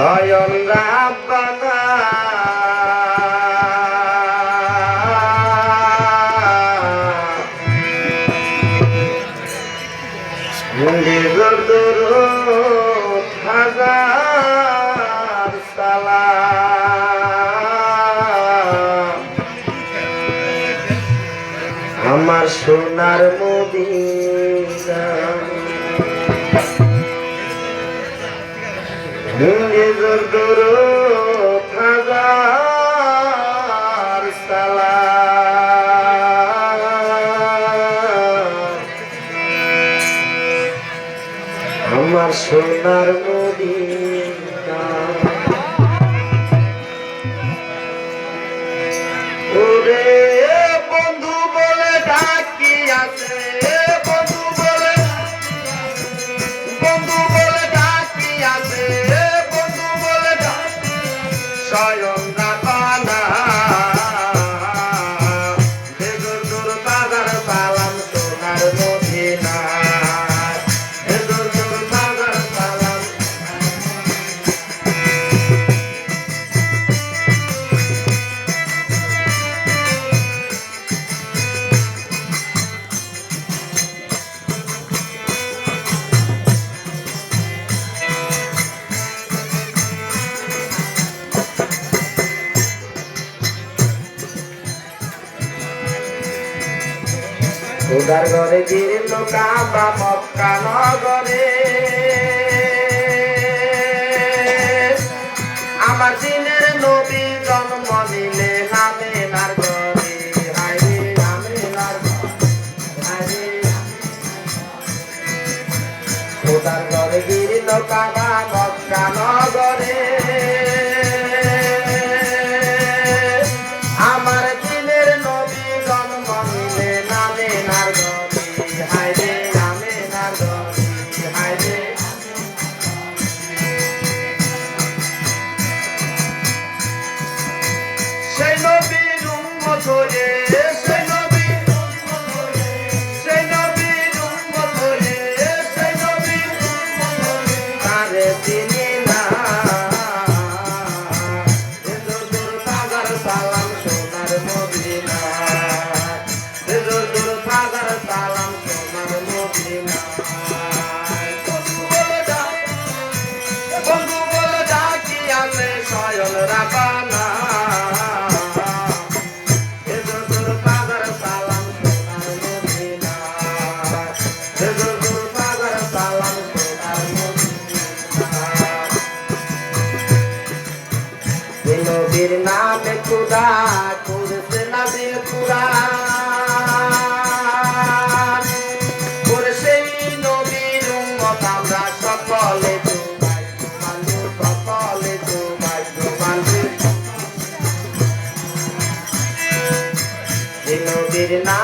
স্বয়ং দরুদ হাজার সালাম আমার সোনার মদিনা। নিজর দরুদ হাজার সালাম। আমার সোনার মদিনা। ওরে বন্ধু বলে ডাকি স্বয়ং উদার ঘরে গিরিল কাবা মক্কা নগরে। আমার দিনের নবী জন্ম নিলে নামে নার ঘরে। হায়রে নামে নার ঘরে। গিরিল কাবা মক্কা নগরে। উম্মত খুদা করেছে নাজিল কুরআন। করে সেই নবীর উম্মত আমরা সকলে নবীর নামে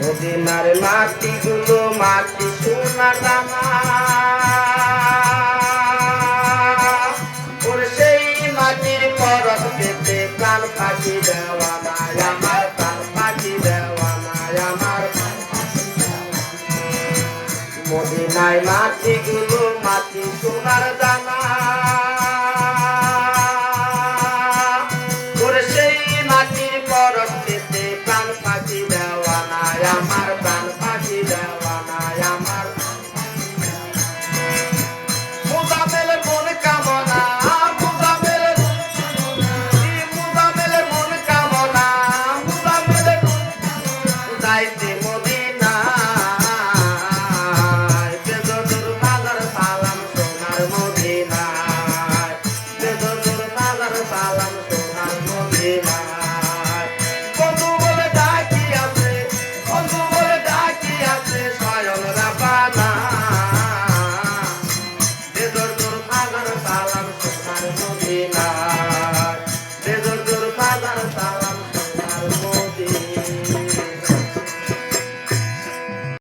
মদিনার মাটি গুলো মাটি সোনা ওর সেই মাটির পরশ পেতে প্রাণ পাখি দেওয়া নাই আমার প্রাণ পাখি দেওয়া নাই আমার মদিনায় মাটি গুলো মাটি সোনার দানা। সালাম তোমার বলে ডাকি আছে বন্ধু বলে ডাকি আছে স্বয়ং রাবানা